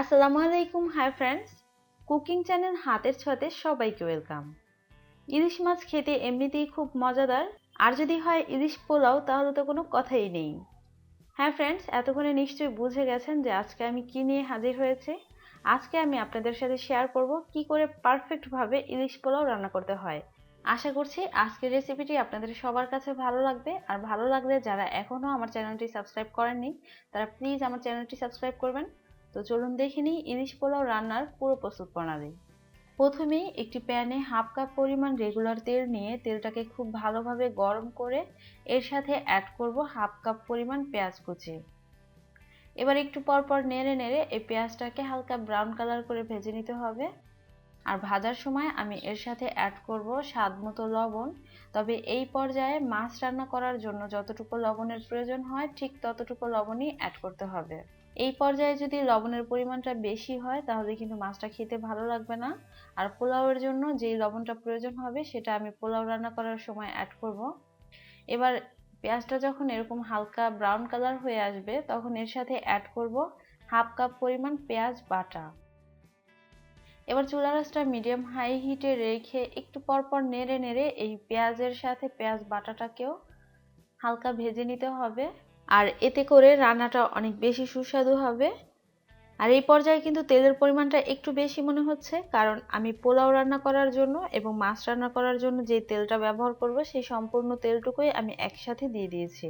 আসসালামু আলাইকুম, hi friends. Cooking channel হাতের ছোঁয়াতে সবাইকে ওয়েলকাম। ইলিশ মাছ খেতে এমনিতেই খুব মজাদার। আর যদি হয় ইলিশ পোলাও, তাহলে তো কোনো কথাই নেই। হ্যাঁ ফ্রেন্ডস, এতক্ষণে নিশ্চয়ই বুঝে গেছেন যে আজকে আমি কি নিয়ে হাজির হয়েছে। আজকে আমি আপনাদের সাথে শেয়ার করব কি করে পারফেক্টভাবে ইলিশ পোলাও রান্না করতে হয়। আশা করছি আজকের রেসিপিটি আপনাদের সবার কাছে ভালো লাগবে। আর ভালো লাগলে যারা এখনও আমার চ্যানেলটি সাবস্ক্রাইব করেননি, তারা প্লিজ আমার চ্যানেলটি সাবস্ক্রাইব করবেন। তো চলুন দেখে নিই ইলিশ পোলাও রান্নার পুরো প্রস্তুত প্রণালী। প্রথমেই একটি প্যানে হাফ কাপ পরিমাণ রেগুলার তেল নিয়ে তেলটাকে খুব ভালোভাবে গরম করে এর সাথে অ্যাড করব হাফ কাপ পরিমাণ পেঁয়াজ কুচি। এবার একটু পর পর নেড়ে নেড়ে এই পেঁয়াজটাকে হালকা ব্রাউন কালার করে ভেজে নিতে হবে। আর ভাজার সময় আমি এর সাথে অ্যাড করব স্বাদ মতো লবণ। তবে এই পর্যায়ে মাছ রান্না করার জন্য যতটুকু লবণের প্রয়োজন হয় ঠিক ততটুকু লবণই অ্যাড করতে হবে। এই পর্যায়ে যদি লবণের পরিমাণটা বেশি হয়, তাহলে কিন্তু মাছটা খেতে ভালো লাগবে না। আর পোলাওয়ের জন্য যেই লবণটা প্রয়োজন হবে, সেটা আমি পোলাও রান্না করার সময় অ্যাড করব। এবার পেঁয়াজটা যখন এরকম হালকা ব্রাউন কালার হয়ে আসবে, তখন এর সাথে অ্যাড করব হাফ কাপ পরিমাণ পেঁয়াজ বাটা। এবার চুলা রাসটা মিডিয়াম হাই হিটে রেখে একটু পরপর নেড়ে নেড়ে এই পেঁয়াজের সাথে পেঁয়াজ বাটাটাকেও হালকা ভেজে নিতে হবে। আর এতে করে রান্নাটা অনেক বেশি সুস্বাদু হবে। আর এই পর্যায়ে কিন্তু তেলের পরিমাণটা একটু বেশি মনে হচ্ছে, কারণ আমি পোলাও রান্না করার জন্য এবং মাছ রান্না করার জন্য যে তেলটা ব্যবহার করব, সেই সম্পূর্ণ তেলটুকুই আমি একসাথে দিয়ে দিয়েছি।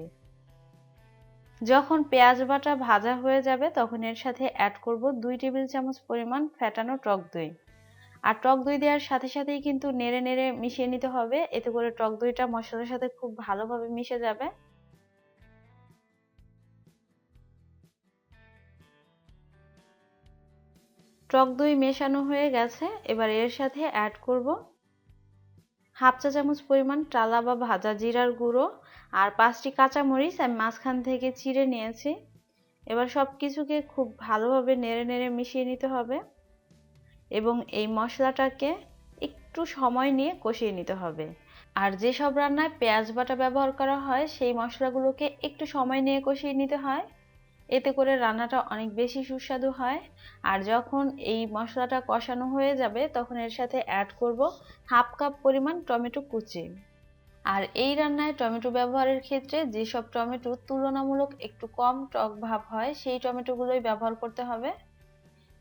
যখন পেঁয়াজ বাটা ভাজা হয়ে যাবে, তখন এর সাথে অ্যাড করব দুই টেবিল চামচ পরিমাণ ফ্যাটানো টক দই। আর টক দই দেওয়ার সাথে সাথেই কিন্তু নেড়ে নেড়ে মিশিয়ে নিতে হবে, এতে করে টক দইটা মশলার সাথে খুব ভালোভাবে মিশে যাবে। টক দই মেশানো হয়ে গেছে, এবার এর সাথে অ্যাড করব হাফ চা চামচ পরিমাণ টালা বা ভাজা জিরার গুঁড়ো আর পাঁচটি কাঁচামরিচ আমি মাঝখান থেকে চিড়ে নিয়েছি। এবার সব কিছুকে খুব ভালোভাবে নেড়ে নেড়ে মিশিয়ে নিতে হবে এবং এই মশলাটাকে একটু সময় নিয়ে কষিয়ে নিতে হবে। আর যেসব রান্নায় পেঁয়াজ বাটা ব্যবহার করা হয়, সেই মশলাগুলোকে একটু সময় নিয়ে কষিয়ে নিতে হয়। এতে করে রান্নাটা অনেক বেশি সুস্বাদু হয়। আর যখন এই মশলাটা কষানো হয়ে যাবে, তখন এর সাথে অ্যাড করব হাফ কাপ পরিমাণ টমেটো কুচি। আর এই রান্নায় টমেটো ব্যবহারের ক্ষেত্রে যেসব টমেটো তুলনামূলক একটু কম টক ভাব হয়, সেই টমেটোগুলোই ব্যবহার করতে হবে।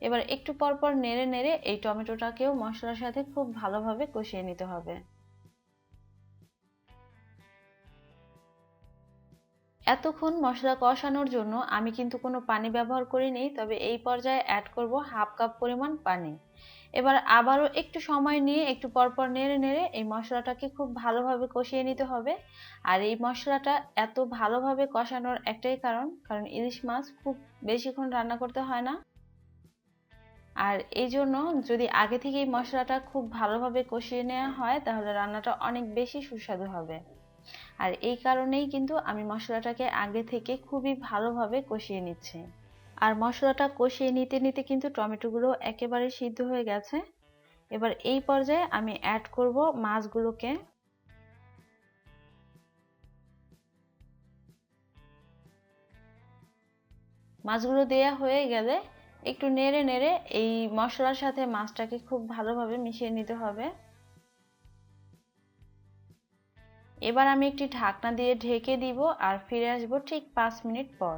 এবার একটু পরপর নেড়ে নেড়ে এই টমেটোটাকেও মশলার সাথে খুব ভালোভাবে কষিয়ে নিতে হবে। এতক্ষণ মশলা কষানোর জন্য আমি কিন্তু কোনো পানি ব্যবহার করিনি, তবে এই পর্যায়ে অ্যাড করব হাফ কাপ পরিমাণ পানি। এবার আবারও একটু সময় নিয়ে একটু পরপর নেড়ে নেড়ে এই মশলাটাকে খুব ভালোভাবে কষিয়ে নিতে হবে। আর এই মশলাটা এত ভালোভাবে কষানোর একটাই কারণ কারণ ইলিশ মাছ খুব বেশিক্ষণ রান্না করতে হয় না। আর এই জন্য যদি আগে থেকেই মশলাটা খুব ভালোভাবে কষিয়ে নেওয়া হয়, তাহলে রান্নাটা অনেক বেশি সুস্বাদু হবে। আর এই কারণেই কিন্তু আমি মশলাটাকে আগে থেকে খুবই ভালোভাবে কষিয়ে নিচ্ছি। আর মশলাটা কষিয়ে নিতে নিতে কিন্তু টমেটোগুলো একেবারে সিদ্ধ হয়ে গেছে। এবার এই পর্যায়ে আমি অ্যাড করব মাছগুলোকে। মাছগুলো দেয়া হয়ে গেলে একটু নেড়ে নেড়ে এই মশলার সাথে মাছটাকে খুব ভালোভাবে মিশিয়ে নিতে হবে। এবার আমি একটি ঢাকনা দিয়ে ঢেকে দিব আর ফিরে আসব ঠিক পাঁচ মিনিট পর।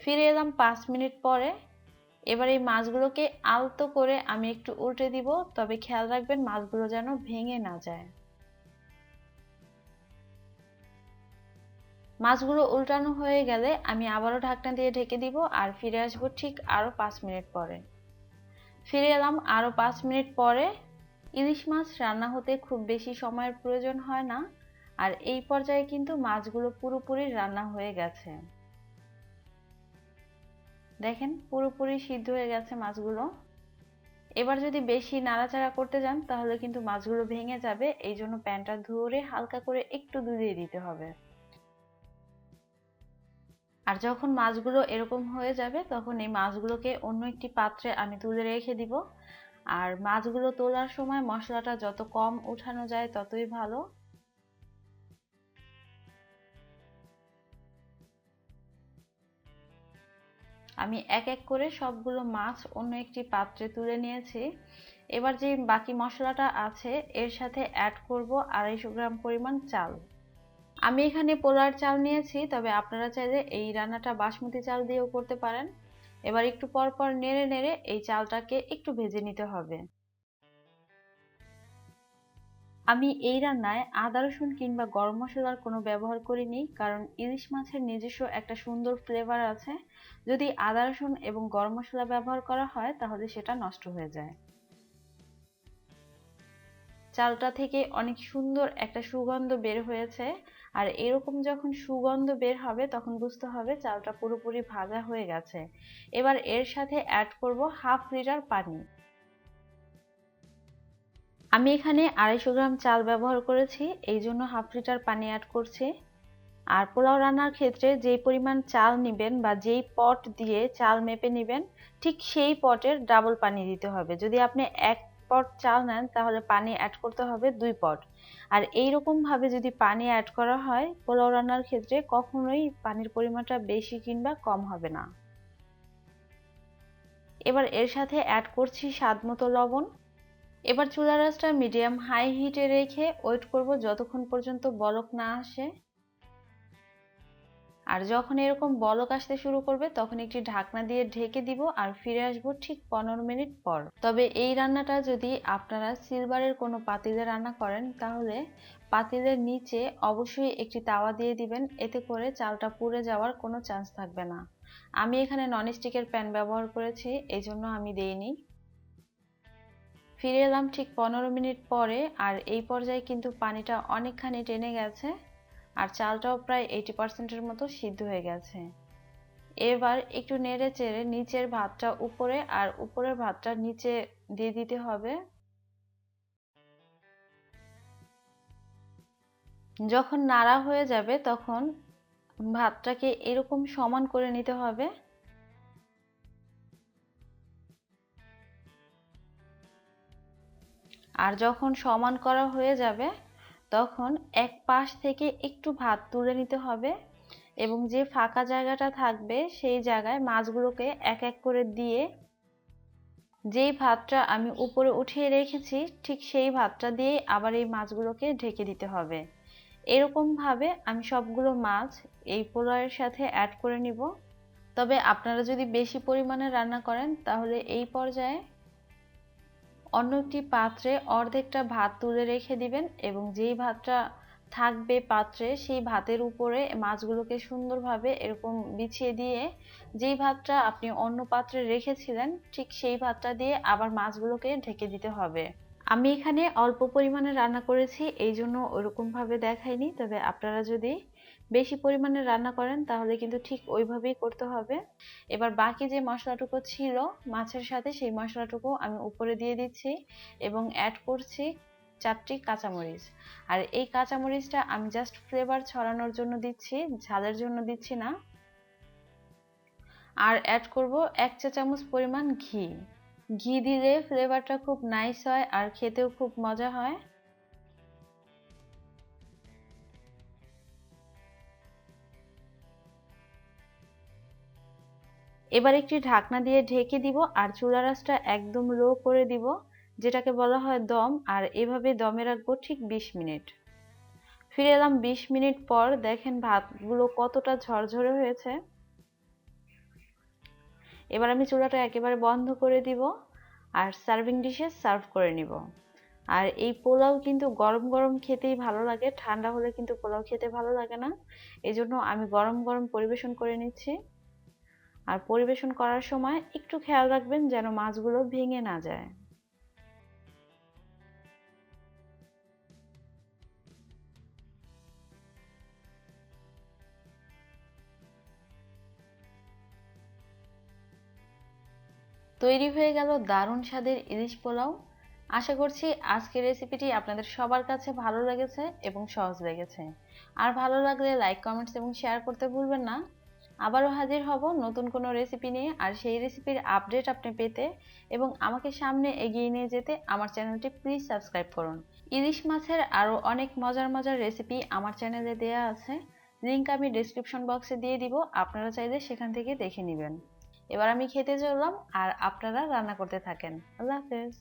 ফিরে এলাম পাঁচ মিনিট পরে। এবার এই মাছগুলোকে আলতো করে আমি একটু উল্টে দিব, তবে খেয়াল রাখবেন মাছগুলো যেন ভেঙে না যায়। মাছগুলো উল্টানো হয়ে গেলে আমি আবারও ঢাকনা দিয়ে ঢেকে দিব আর ফিরে আসব ঠিক আরও পাঁচ মিনিট পরে। ফিরে এলাম আরও পাঁচ মিনিট পরে। ইলিশ মাছ রান্না হতে খুব বেশি সময়ের প্রয়োজন হয় না, আর এই পর্যায়ে কিন্তু মাছগুলো পুরোপুরি রান্না হয়ে গেছে। দেখেন, পুরোপুরি সিদ্ধ হয়ে গেছে মাছগুলো। এবার যদি বেশি নাড়াচাড়া করতে যান, তাহলে কিন্তু মাছগুলো ভেঙে যাবে। এই জন্য প্যানটা ধরে হালকা করে একটু দুলিয়ে দিতে হবে। আর যখন মাছগুলো এরকম হয়ে যাবে, তখন এই মাছগুলোকে অন্য একটি পাত্রে আমি তুলে রেখে দিব। আর মাছগুলো তোলার সময় মশলাটা যত কম উঠানো যায় ততই ভালো। আমি এক এক করে সবগুলো মাছ অন্য একটি পাত্রে তুলে নিয়েছি। এবার যে বাকি মশলাটা আছে, এর সাথে অ্যাড করব আড়াইশো গ্রাম পরিমাণ চাল। আমি এখানে পোলার চাল নিয়েছি, তবে আপনারা চাইলে এই রান্নাটা বাসমতি চাল দিয়েও করতে পারেন। এবার একটু পর পর নেড়ে নেড়ে এই চালটাকে একটু ভেজে নিতে হবে। আমি এই রান্নায় আদা, রসুন কিংবা গরম মশলার কোনো ব্যবহার করিনি, কারণ ইলিশ মাছের নিজস্ব একটা সুন্দর ফ্লেভার আছে। যদি আদা, রসুন এবং গরম মশলা ব্যবহার করা হয়, তাহলে সেটা নষ্ট হয়ে যায়। চালটা থেকে অনেক সুন্দর একটা সুগন্ধ বের হয়েছে। আর এরকম যখন সুগন্ধ বের হবে, তখন বুঝতে হবে চালটা পুরোপুরি ভাজা হয়ে গেছে। এবার এর সাথে অ্যাড করব হাফ লিটার পানি। আমি এখানে আড়াইশো গ্রাম চাল ব্যবহার করেছি, এই জন্য হাফ লিটার পানি অ্যাড করছি। আর পোলাও রান্নার ক্ষেত্রে যেই পরিমাণ চাল নেবেন বা যেই পট দিয়ে চাল মেপে নেবেন, ঠিক সেই পটের ডাবল পানি দিতে হবে। যদি আপনি এক পট চাল নেন, তাহলে পানি অ্যাড করতে হবে দুই পট। আর এই ভাবে যদি পানি অ্যাড করা হয়, পোলাও রান্নার ক্ষেত্রে কখনোই পানির পরিমাণটা বেশি কিংবা কম হবে না। এবার এর সাথে অ্যাড করছি স্বাদ মতো লবণ। এবার চুলা রাসটা মিডিয়াম হাই হিটে রেখে ওয়েট করব যতক্ষণ পর্যন্ত বলক না আসে। আর যখন এরকম বলক আসতে শুরু করবে, তখন একটি ঢাকনা দিয়ে ঢেকে দিব আর ফিরে আসব ঠিক পনেরো মিনিট পর। তবে এই রান্নাটা যদি আপনারা সিলভারের কোনো পাতিলে রান্না করেন, তাহলে পাতিলের নিচে অবশ্যই একটি তাওয়া দিয়ে দিবেন। এতে করে চালটা পুড়ে যাওয়ার কোনো চান্স থাকবে না। আমি এখানে ননস্টিকের প্যান ব্যবহার করেছি এই জন্য আমি দেইনি। ফিরে এলাম ঠিক পনেরো মিনিট পরে, আর এই পর্যায়ে কিন্তু পানিটা অনেকখানি টেনে গেছে। আর চালটাও প্রায় এইটি পার্সেন্টের মতো সিদ্ধ হয়ে গেছে। এবার একটু নেড়ে চেড়ে নিচের ভাতটা উপরে আর উপরের ভাতটা নিচে দিয়ে দিতে হবে। যখন নাড়া হয়ে যাবে তখন ভাতটাকে এরকম সমান করে নিতে হবে। আর যখন সমান করা হয়ে যাবে তখন এক পাশ থেকে একটু ভাত তুলে নিতে হবে এবং যে ফাঁকা জায়গাটা থাকবে সেই জায়গায় মাছগুলোকে এক এক করে দিয়ে যেই ভাতটা আমি উপরে উঠিয়ে রেখেছি, ঠিক সেই ভাতটা দিয়ে আবার এই মাছগুলোকে ঢেকে দিতে হবে। এরকমভাবে আমি সবগুলো মাছ এই পোলাওয়ের সাথে অ্যাড করে নিব। তবে আপনারা যদি বেশি পরিমাণে রান্না করেন, তাহলে এই পর্যায়ে অন্য একটি পাত্রে অর্ধেকটা ভাত তুলে রেখে দিবেন এবং যেই ভাতটা থাকবে পাত্রে সেই ভাতের উপরে মাছগুলোকে সুন্দরভাবে এরকম বিছিয়ে দিয়ে যেই ভাতটা আপনি অন্য পাত্রে রেখেছিলেন, ঠিক সেই ভাতটা দিয়ে আবার মাছগুলোকে ঢেকে দিতে হবে। আমি এখানে অল্প পরিমাণে রান্না করেছি এই জন্য ওরকমভাবে দেখাইনি, তবে আপনারা যদি বেশি পরিমাণে রান্না করেন, তাহলে কিন্তু ঠিক ওইভাবেই করতে হবে। এবার বাকি যে মশলাটুকু ছিল, মাছের সাথে সেই মশলাটুকু আমি উপরে দিয়ে দিচ্ছি এবং অ্যাড করছি চারটি কাঁচামরিচ। আর এই কাঁচামরিচটা আমি জাস্ট ফ্লেভার ছড়ানোর জন্য দিচ্ছি, ঝালের জন্য দিচ্ছি না। আর অ্যাড করব এক চা চামচ পরিমাণ ঘি। ঘি দিলে ফ্লেভারটা খুব নাইস হয় আর খেতেও খুব মজা হয়। এবার একটি ঢাকনা দিয়ে ঢেকে দিব আর চুলা রাসটা একদম লো করে দিব, যেটাকে বলা হয় দম, আর এভাবে দমে রাখব ঠিক বিশ মিনিট। ফিরে এলাম বিশ মিনিট পর, দেখেন ভাতগুলো কতটা ঝরঝরে হয়েছে। এবার আমি চুলাটা একেবারে বন্ধ করে দিব আর সার্ভিং ডিশে সার্ভ করে নিব। আর এই পোলাও কিন্তু গরম গরম খেতেই ভালো লাগে, ঠান্ডা হলে কিন্তু পোলাও খেতে ভালো লাগে না। এজন্য আমি গরম গরম পরিবেশন করে নিচ্ছি। আর পরিবেশন করার সময় একটু খেয়াল রাখবেন যেন মাছগুলো ভেঙে না যায়। তৈরি হয়ে গেল দারুণ স্বাদের ইলিশ পোলাও। আশা করছি আজকের রেসিপিটি আপনাদের সবার কাছে ভালো লেগেছে এবং সহজ লেগেছে। আর ভালো লাগলে লাইক কমেন্টস এবং শেয়ার করতে ভুলবেন না। আবারও হাজির হব নতুন কোনো রেসিপি নিয়ে। আর সেই রেসিপির আপডেট আপনি পেতে এবং আমাকে সামনে এগিয়ে নিয়ে যেতে আমার চ্যানেলটি প্লিজ সাবস্ক্রাইব করুন। ইলিশ মাছের আরও অনেক মজার মজার রেসিপি আমার চ্যানেলে দেয়া আছে। লিঙ্ক আমি ডিসক্রিপশন বক্সে দিয়ে দিব। আপনারা চাইলে সেখান থেকে দেখে নেবেন। এবার আমি খেতে চললাম। আর আপনারা রান্না করতে থাকেন। আল্লাহ হাফেজ।